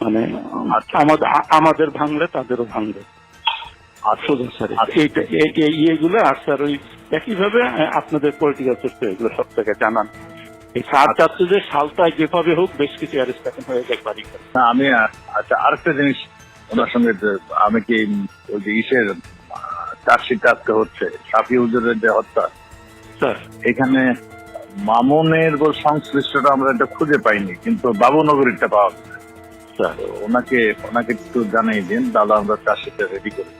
মানে আচ্ছা। আমাদের ভাঙলে তাদেরও ভাঙবে। আচ্ছা। এই ইয়েগুলো আর স্যার ওই একইভাবে আপনাদের পলিটিক্যাল এগুলো সব থেকে জানান। এই সার সালটায় যেভাবে হোক বেশ কিছু হয়ে যায় বাড়ি না আমি আচ্ছা আরেকটা জিনিস ওনার সঙ্গে আমি কি ওই যে ইসের চার্জশিট আজকে হচ্ছে সাফি হুজুরের যে হত্যা। স্যার। এখানে মামুনের সংশ্লিষ্টটা আমরা এটা খুঁজে পাইনি কিন্তু বাবুনগরীরটা পাওয়া গেছে। ওনাকে ওনাকে একটু জানাই দিন তাহলে আমরা চাষিটা রেডি করি